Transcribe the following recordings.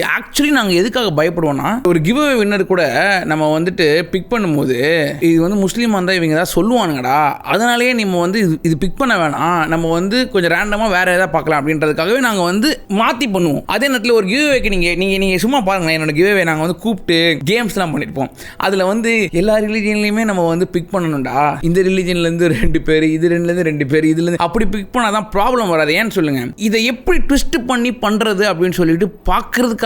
Actually நாங்கள் எதுக்காக பயப்படுவோம்னா ஒரு கிவ் அவே வின்னர் கூட நம்ம வந்துட்டு பிக் பண்ணும்போது இது வந்து முஸ்லீம் வந்தால் இவங்க ஏதாவது சொல்லுவானுங்கடா. அதனாலேயே நம்ம வந்து இது இது பிக் பண்ண வேணாம். நம்ம வந்து கொஞ்சம் ரேண்டமாக வேறு எதாவது பார்க்கலாம் அப்படின்றதுக்காகவே நாங்கள் வந்து மாற்றி பண்ணுவோம். அதே நேரத்தில் ஒரு கிவ் அவேக்கு நீங்கள் நீங்கள் நீங்கள் சும்மா பாருங்களேன் என்னோட கிவ் அவே நாங்கள் வந்து கூப்பிட்டு கேம்ஸ்லாம் பண்ணியிருப்போம் அதில் வந்து எல்லா ரிலீஜியன்லேயுமே நம்ம வந்து பிக் பண்ணணும்டா. இந்த ரிலீஜன்லேருந்து ரெண்டு பேர் இது ரெண்டுலேருந்து ரெண்டு பேர் இதுலேருந்து அப்படி பிக் பண்ணால் தான் ப்ராப்ளம் வராது. ஏன்னு சொல்லுங்கள் இதை எப்படி ட்விஸ்ட் பண்ணி பண்ணுறது அப்படின்னு சொல்லிட்டு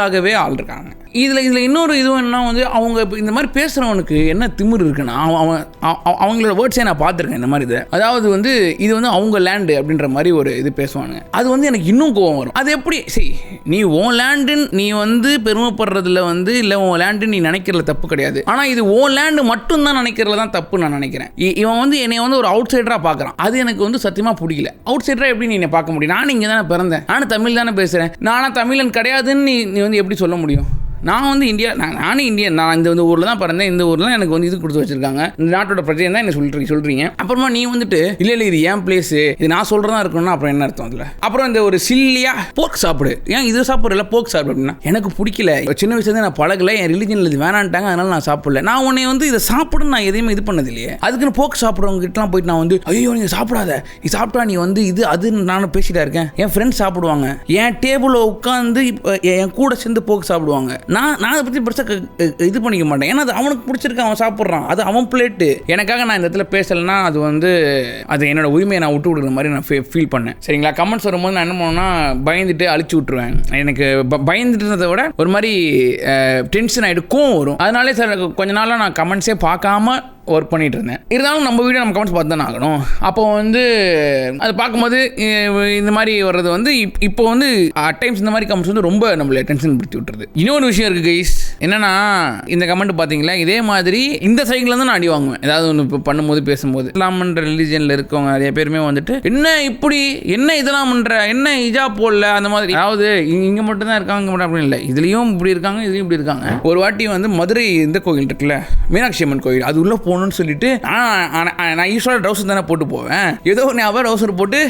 அதுக்காகவே ஆள் இருக்காங்க. இதில் இதில் இன்னொரு இதுவும் என்ன வந்து அவங்க இப்போ இந்த மாதிரி பேசுகிறவனுக்கு என்ன திமிர் இருக்குன்னா அவன் அவன் அவ- அவங்களோட வேர்ட்ஸே நான் பார்த்துருக்கேன் இந்த மாதிரி இதை. அதாவது வந்து இது வந்து அவங்க லேண்டு அப்படின்ற மாதிரி ஒரு இது பேசுவானுங்க. அது வந்து எனக்கு இன்னும் கோவம் வரும். அது எப்படி? சரி நீ உன் லேண்டுன்னு நீ வந்து பெருமைப்படுறதுல வந்து இல்லை உன் லேண்டுன்னு நீ நினைக்கிறதுல தப்பு கிடையாது. ஆனால் இது உன் லேண்டு மட்டும்தான் நினைக்கிறதுல தான் தப்பு நான் நினைக்கிறேன். இவன் வந்து என்னை வந்து ஒரு அவுட் சைடராக பார்க்குறான். அது எனக்கு வந்து சத்தியமாக பிடிக்கல அவுட் சைடராக எப்படி நீ என்னை பார்க்க முடியும்? நான் இங்கே தானே பிறந்தேன். நானும் தமிழ் தானே பேசுகிறேன் நானும் தமிழன் கிடையாதுன்னு நீ நீ வந்து எப்படி சொல்ல முடியும்? நான் வந்து இந்தியா நான் நானும் இந்தியன். நான் இந்த வந்து ஊரில் தான் பிறந்தேன். இந்த ஊரில் எனக்கு வந்து இது கொடுத்து வச்சிருக்காங்க. இந்த நாட்டோட பிரச்சனை தான் என்ன சொல்கிறீங்க சொல்கிறீங்க அப்புறமா நீ வந்துட்டு இல்லை இல்லை இது ஏன் பிளேஸு இது நான் சொல்கிறதா இருக்கணும்னா அப்புறம் என்ன அர்த்தம் அதில்? அப்புறம் இந்த ஒரு சில்லியா போக் சாப்பிடு. ஏன் இது சாப்பிட்றல போக் சாப்பிடு அப்படின்னா எனக்கு பிடிக்கல. சின்ன வயசுலேருந்து நான் பழகலை. என் ரிலிஜனில் இது வேணான்ட்டாங்க. அதனால நான் சாப்பிடல. நான் உன்னை வந்து இதை சாப்பிடுன்னு நான் எதையுமே இது பண்ணது இல்லையே அதுக்குன்னு போக் சாப்பிட்றவங்க கிட்டலாம் போயிட்டு நான் வந்து ஐயோ நீங்கள் சாப்பிடாத. நீ சாப்பிட்டா நீ வந்து இது அதுன்னு நானும் பேசிட்டா இருக்கேன். என் ஃப்ரெண்ட்ஸ் சாப்பிடுவாங்க. என் டேபிளில் உட்காந்து இப்போ என் கூட சேர்ந்து போக்கு சாப்பிடுவாங்க. நான் நான் அதை பற்றி பெருசாக இது பண்ணிக்க மாட்டேன். ஏன்னா அது அவனுக்கு பிடிச்சிருக்கு அவன் சாப்பிட்றான். அது அவன் பிளேட்டு எனக்காக நான் இந்த இடத்துல பேசலைன்னா அது வந்து அது என்னோட உரிமையை நான் விட்டு விடுற மாதிரி நான் ஃபீல் பண்ணேன். சரிங்களா? கமெண்ட்ஸ் வரும்போது நான் என்ன பண்ணுவேன்னா பயந்துட்டு அழிச்சு விட்ருவேன் எனக்கு ப- பயந்துட்டு இருந்ததை விட ஒரு மாதிரி டென்ஷன் ஆகிட்டு கோவம் வரும். அதனாலே சார் கொஞ்ச நாளாக நான் கமெண்ட்ஸே பார்க்காம ஒர்க் பண்ணிட்டு இருந்தேன் இருந்தாலும் நம்ம வீடியோ நம்ம கமெண்ட்ஸ் பார்த்து தானே ஆகணும். அப்போ வந்து அது பார்க்கும்போது இந்த மாதிரி வர்றது வந்து இப்- இப்போ வந்து அட் டைம்ஸ் இந்த மாதிரி கமெண்ட்ஸ் வந்து ரொம்ப நம்மளை டென்ஷன் படுத்தி விட்டுறது இன்னொரு விஷயம் இருக்குது கைஸ் என்னன்னா இந்த கமெண்ட் பார்த்தீங்களா? இதே மாதிரி இந்த சைக்கிளில் தான் நான் அடி வாங்குவேன். ஏதாவது ஒன்று இப்போ பண்ணும்போது பேசும்போது. இஸ்லாம்ன்ற ரிலீஜனில் இருக்கவங்க நிறைய பேருமே வந்துட்டு என்ன இப்படி என்ன இதெல்லாம் பண்ணுற என்ன இஜா போடல அந்த மாதிரி. அதாவது இங்கே மட்டும் தான் இருக்காங்க இங்கே மட்டும் அப்படின்னு இல்லை. இதுலேயும் இப்படி இருக்காங்க இதுலேயும் இப்படி இருக்காங்க. ஒரு வாட்டி வந்து மதுரை இந்த கோயில் இருக்குல்ல மீனாட்சி அம்மன் கோயில் அது உள்ளே போகணும்னு சொல்லிட்டு நான் யூஸ்வலாக ட்ரௌசர் தானே போட்டு போவேன். ஏதோ ஒரு ஞாபகம் ட்ரௌசர் போட்டு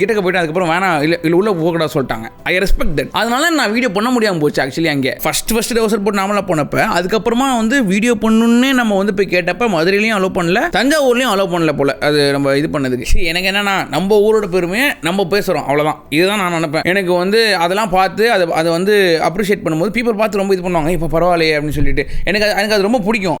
கிட்டக்க போயிட்டு அதுக்கப்புறம் வேணாம் இல்லை இல்லை உள்ளே போகக்கூடாது சொல்லிட்டாங்க. ஐ ரெஸ்பெக்ட் தட் அதனால நான் வீடியோ பண்ண முடியாமல் போச்சு ஆக்சுவலி அங்கே. ஃபர்ஸ்ட் ஃபர்ஸ்ட் ட்ரௌசர் போட்டு நாமளாக போனப்ப அதுக்கப்புறமா வந்து வீடியோ பண்ணணுன்னே நம்ம வந்து போய் கேட்டப்ப மதுரையிலையும் அலோவ் பண்ணல தஞ்சாவூர்லையும் அலோவ் பண்ணல போல அது நம்ம இது பண்ணதுக்கு. சரி எனக்கு என்னன்னா நம்ம ஊரோட பெருமையை நம்ம பேசுகிறோம் அவ்வளோதான் இதுதான் நான் நினைப்பேன். எனக்கு வந்து அதெல்லாம் பார்த்து அதை அதை வந்து அப்ரிஷியேட் பண்ணும்போது பீப்புள் பார்த்து ரொம்ப இது பண்ணுவாங்க இப்போ பரவாயில்லையே அப்படின்னு சொல்லிட்டு. எனக்கு அது எனக்கு அது ரொம்ப பிடிக்கும்.